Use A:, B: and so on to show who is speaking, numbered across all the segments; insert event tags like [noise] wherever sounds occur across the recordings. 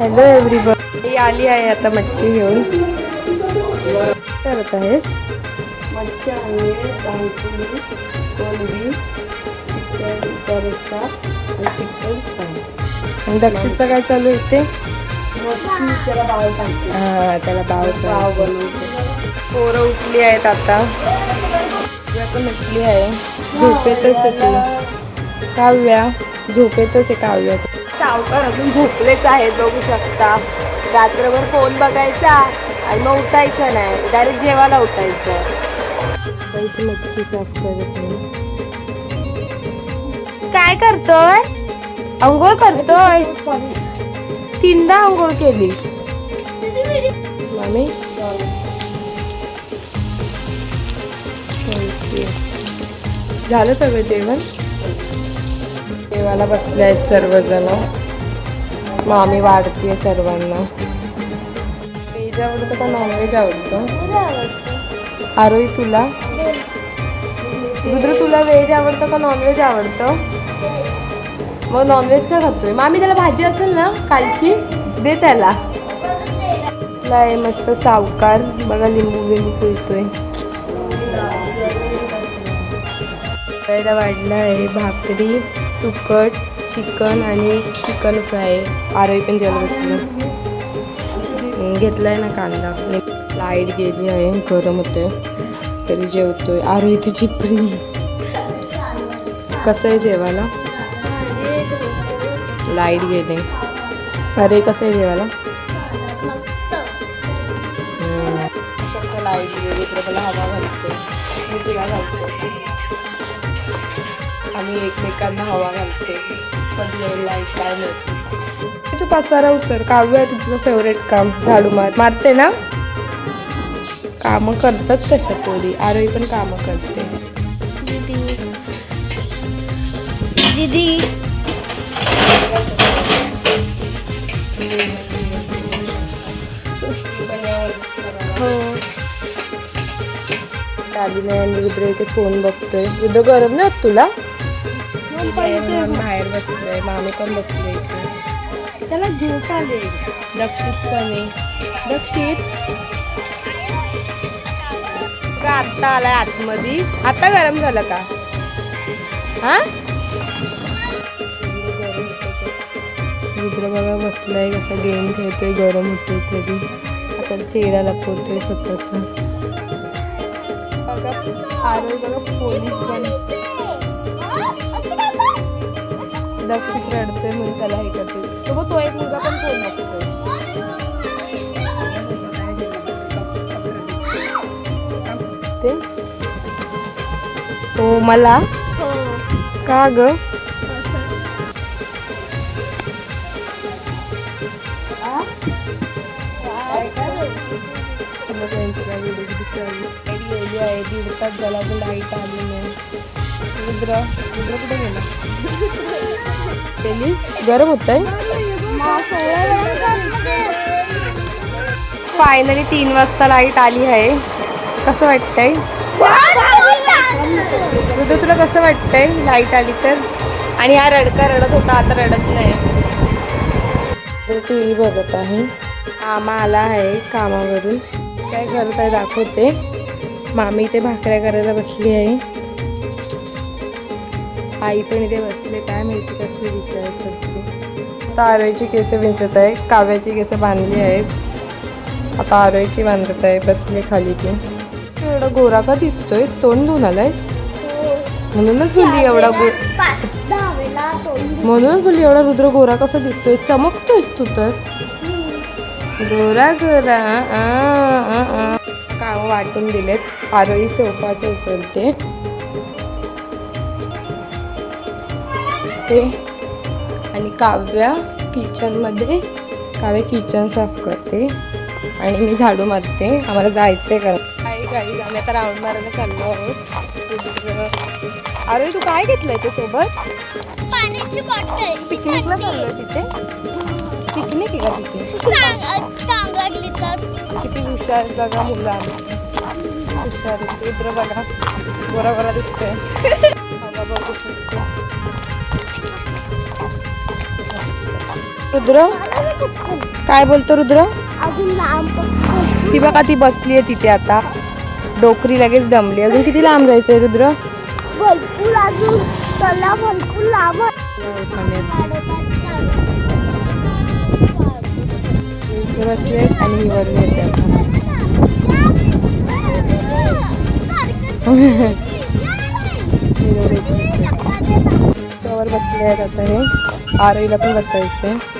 A: Hello everybody आली आहे आता मच्छी घेऊन. करत आहेस?
B: मच्छी आहे दालचिनी कोलंबी चिकनचा रस्सा आणि चिकन फ्राय.
A: आणि दक्षिणचं काय चालू आहे इथे?
B: मस्ती त्याला टाकते.
A: हा त्याला बाव
B: पाव बनवते.
A: पोरं उठली आहेत आता. पण उठली आहे झोपेतच आहे काव्या झोपेतच आहे काव्या. सावकार अजून झोपलेच आहेत बघू शकता. रात्रभर फोन बघायचा आणि मग उठायचं नाही. डायरेक्ट जेवायला उठायचं. मच्छी साफ करत काय करतोय? अंघोळ करतोय? तीनदा अंघोळ केली. मामी. झालं सगळं जेवण? जेवायला बसले आहेत सर्वजण. मामी वाढतीये सर्वांना. व्हेज आवडतं का नॉनव्हेज आवडतं? आरोही तुला? रुद्र तुला व्हेज आवडतं का नॉनव्हेज आवडतं? मग नॉनव्हेज का खातोय? मामी त्याला भाजी असेल ना कालची? दे त्याला. नाही आहे मस्त सावकार. बघा लिंबू बिंबू पिळतोय. पहिला वाढला आहे भाकरी. सुकट चिकन आणि चिकन फ्राय. आरोही पण जेवण बसलं. आहे ना कांदा. लाइट गेली आहे गरम होतं तरी जेवतोय. आरोही ती चिपरी कसं आहे जेवायला? लाइट गेले. अरे कसं आहे जेवायला? लाइट गेली तर मला हवा घालते मी तुला घालते आम्ही एकमेकांना हवा घालते. पण काय तू पसारा उतर. काव्य आहे तुझं फेवरेट काम. झाडू मार. मारते ना? कामं करतात तशा पोरी. आरोही पण कामं करते.
B: दीदी.
A: हो. आली नाही आणि रुद्र इथे फोन बघतोय. रुद्र गरम नाही होत बाहेर बसलोय मामी पण बसले इथे.
B: त्याला झोप आले.
A: दक्षित पण आहे दक्षित. का आत्ता आलाय आतमध्ये? आता गरम झालं का? हा? रुद्र बघा बसलाय कसा गेम खेळतोय गरम होतोय तरी. आता चेहरा लपवतोय स्वतःचा. बघा आरोय बघा पोलीस पण. दक्षित रडतोय म्हणून त्याला हे करते बघ तो एक मुलगा पण फोन ते? हो मला? का ग? दीड तास झाला लाइट आली नाही. रुद्र. रुद्र कुठे गेला? गेलीस गरम होत फायनली तीन वाजता लाइट आली आहे. कसं वाटतंय? रुद्र तुला कसं वाटतंय लाइट आली तर? आणि हा रडका रडत होता आता रडत नाही. टी व्ही बघत आहे. मामा आला आहे कामावरून. काय करत आहे दाखवते. मामी इथे भाकऱ्या करायला बसली आहे. आई पण इथे बसले काय माहिती कसली विचार करते. आता आरोईची केस विंचत आहे काव्याची केस बांधली आहेत. आता आरोईची बांधत आहे बसले खाली ती. एवढा गोरा का दिसतोय तोंड धुवून आलायस? म्हणूनच बोलली एवढा गो म्हणूनच बोलली एवढा रुद्र गोरा कसा दिसतोय? चमकतोयस तू तर. गोरा गोरा. काम वाटून दिलेत. आरोही सोफाचं उचलते. ते आणि काव्या किचनमध्ये काव्या किचन साफ करते. आणि मी झाडू मारते. आम्हाला जायचंय का काही काही आम्ही आता राऊंड मारायला चाललो आहोत. अरे तू काय घेतलंय ते सोबत
C: पाण्याची बॉटल
A: पिकनिकला चाललोय तिथे. पिकनिक आहे का तिथे?
C: चांग लागली तर.
A: किती हुशार बघा मुलं आमची. हुशार रुद्र बघा. दिसतोय. बघा बघू शकतो. रुद्र? काय बोलतो रुद्र? ती बघा ती बसली आहे तिथे आता. डोकरी लगेच दमली. अजून किती लांब जायचंय रुद्र? बसले आणि [laughs] [laughs] बसले आहेत आता हे. आरईला पण बसायचे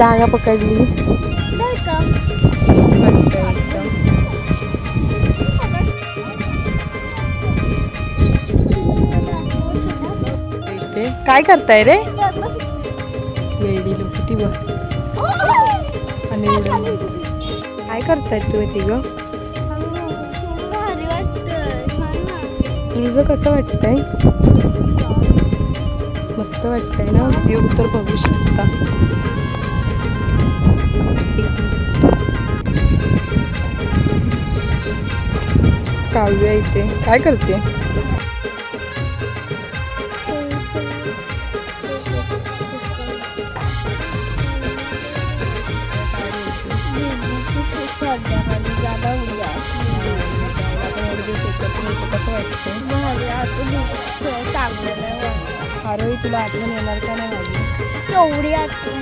A: जागा पकडली. वाटतं काय करताय रे? लेडी लोक बघ. आणि काय करताय तू ती ग तुझं कसं वाटतंय? मस्त वाटतंय ना. व्ह्यू तर बघू शकता. काव्य इथे काय करते कसं वाटतंय आरोही तुला आठवण येणार का नाही माझी?
C: तेवढी आठवण.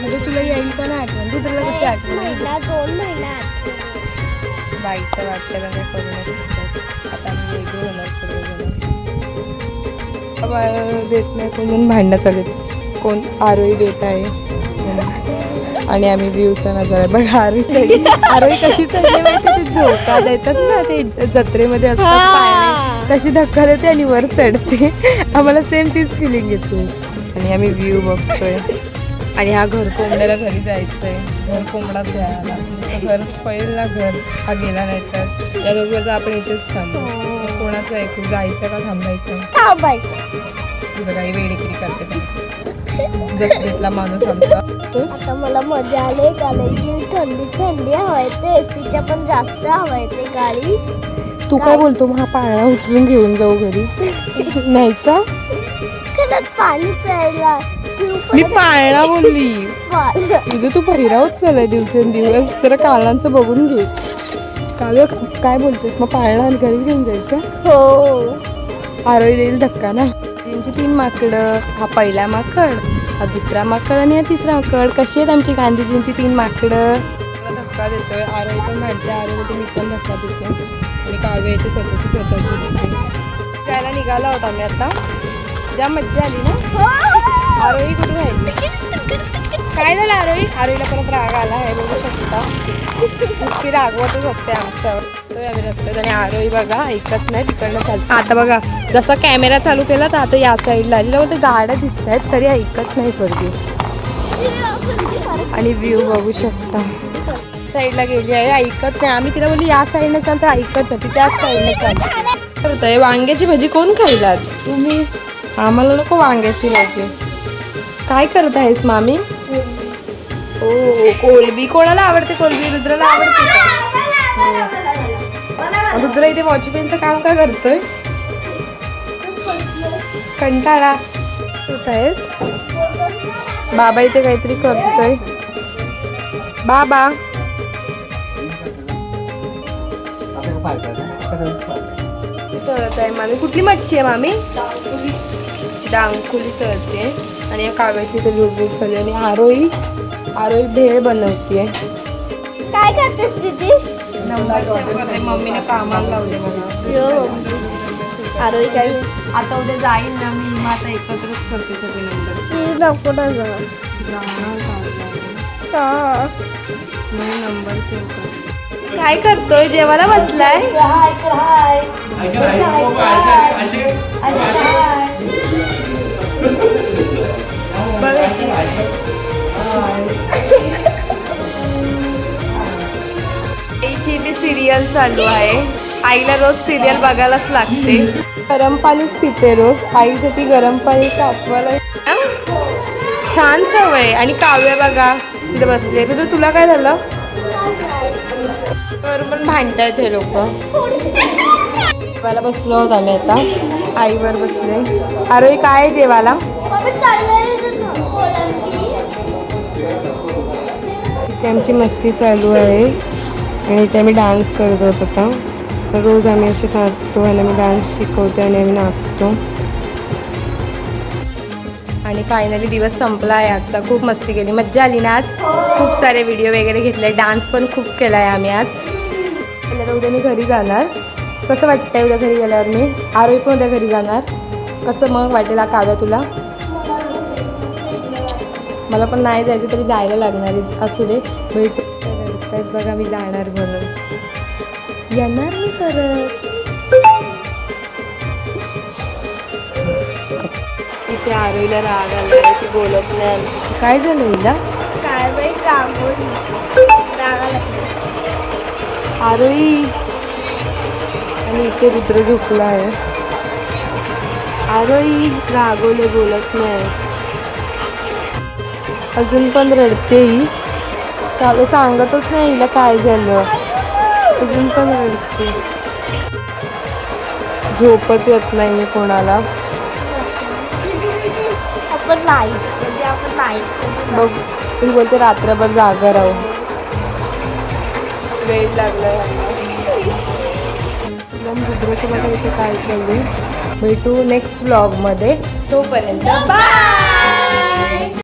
A: म्हणजे तुला येईल का नाही आठवण? तू तुला कशी आठवण येईल?
C: महिना दोन महिना आठवण
A: बाईचं वाटतं का काय करू नाही शकत आता आम्ही वेगळे होणार देत नाही कोण भांडणं चालेल कोण आरोही देत आहे. आणि आम्ही व्ह्यूचा नजर आहे. बघ आरोही चढली. आरोही कशी चढली माहिती झोका देतात ना ते जत्रेमध्ये असतात तशी धक्का देते आणि वर चढते. आम्हाला सेम तीच फिलिंग येते. आणि आम्ही व्ह्यू बघतोय. आणि हा घर कोंबड्याला घरी जायचंय. घर कोंबडाच द्यायला घर पहिलं ना घर. हा गेला नाही तर. या दोघं आपण इथेच थांबू. कोणाचं ऐकू जायचं का थांबायचं?
C: थांबायचं.
A: तुझं काही वेडेगिरी करते. जत्रेतला माणूस आमचा.
C: आता मला मजा आली की थंडी थंडी हवा येते एसीच्या पण जास्त हवा येते गाडी.
A: तू काय बोलतो? मग हा पाळणा उचलून घेऊन जाऊ घरी. न्यायचा
C: खरंच पाणी प्यायला.
A: मी पाळणा [laughs] बोलली. तुझं तू पहिरावच चालय दिवसेंदिवस. जरा कालांचं बघून घे. काव्य काय बोलतेस? मग पाळणा घरी घेऊन जायचं?
C: हो.
A: आरोळी देईल धक्का ना. म्हणजे तीन माकडं हा पहिला माकड हा दुसरा माकड आणि हा तिसरा माकड. कशी आहेत आमची गांधीजींची तीन माकडं? धक्का देतोय. आरोही पण म्हणते आरोग्य मी पण धक्का देते आणि काव्य येते स्वतःची स्वतःची. जायला निघाला होता आम्ही आता. ज्या मज्जा आली ना. आरोही कुठे राहिली काय झालं आरोही आरोहीला परत राग आला. आहे बघू शकता. नुसती रागवतच असते आमच्यावर. तो आम्ही रस्त्यात आणि आरोही बघा ऐकत नाही तिकडनं चालतं. आता बघा जसा कॅमेरा चालू केला तर आता या साईडला. आली बोलते गाड्या दिसत आहेत तरी ऐकत नाही पडली आणि व्ह्यू बघू शकता. साईडला गेली आहे ऐकत नाही. आम्ही तिला बोलली या साईडने चालतं ऐकत नाही. ती त्याच साईडने चालते आहे वांग्याची भाजी कोण खायलात? तुम्ही? आम्हाला नको वांग्याची भाजी. काय करत आहेस मामी? हो कोलबी. कोणाला आवडते कोलबी? रुद्राला आवडते. रुद्र इथे वॉचमॅनचं काम का करतोय? कंटाळा. होत आहेस. बाबा इथे काहीतरी करतोय. बाबा. तळत आहे मामी कुठली मच्छी आहे मामी? डांगकुली तळते आणि या काव्याची तर लुडबुड चालली आणि आरोही आरोही भेळ बनवते
C: काय करतेस दीदी?
A: मम्मीने कामाला लावले मला
C: आरोही काय
A: आता उद्या जाईन ना मी मग आता एकत्रच करते सगळे नंबर
C: नको ना जाऊ
A: म्हणून नंबर सेव्ह कर काय करतोय जेवायला बसलाय बघा सिरियल चालू आहे. आईला रोज सिरियल बघायलाच लागते. गरम पाणीच पिते रोज. आईसाठी गरम पाणी तापवायला छान सवय. आणि काव्य बघा. तिथे बसले. तर तुला काय झालं? तर पण भांडतायत हे लोक. जेवायला बसलो आहोत आम्ही आता. आईवर बसले. अरे काय जेवायला? आमची मस्ती चालू आहे. आणि इथे आम्ही डान्स करत होत आता रोज आम्ही असे नाचतो आणि आम्ही डान्स शिकवतो आणि आम्ही नाचतो. आणि फायनली दिवस संपला आहे आजचा. खूप मस्ती केली. मज्जा आली ना आज? खूप सारे व्हिडिओ वगैरे घेतले. डान्स पण खूप केला आहे आम्ही आज. पहिल्या तर उद्या मी घरी जाणार. कसं वाटतंय उद्या घरी गेल्यावर मी? आरोही पण उद्या घरी जाणार. कसं मग वाटेल काव्या तुला? मला पण नाही जायचं तरी जायला लागणार असू दे. भेट. बघा मी जाणार म्हणून. येणार मी परत. तिथे आरोईला राग आलाय ती बोलत नाही आमच्याशी. काय झालं हिला?
C: काय बाई रांगोळी रागाला
A: आरोई आणि इथे रुद्र झोपला आहे. आरोई रागवले बोलत नाही. अजून पण रडते ही. काल सांगतच नाही हिला काय झालं. अजून पण रडते. झोपच येत नाहीये कोणाला.
C: म्हणजे
A: बघ ती बोलते रात्रभर जागा राहू. वेळ बघा इथे काय चालू भेटू नेक्स्ट व्लॉगमध्ये तोपर्यंत बाय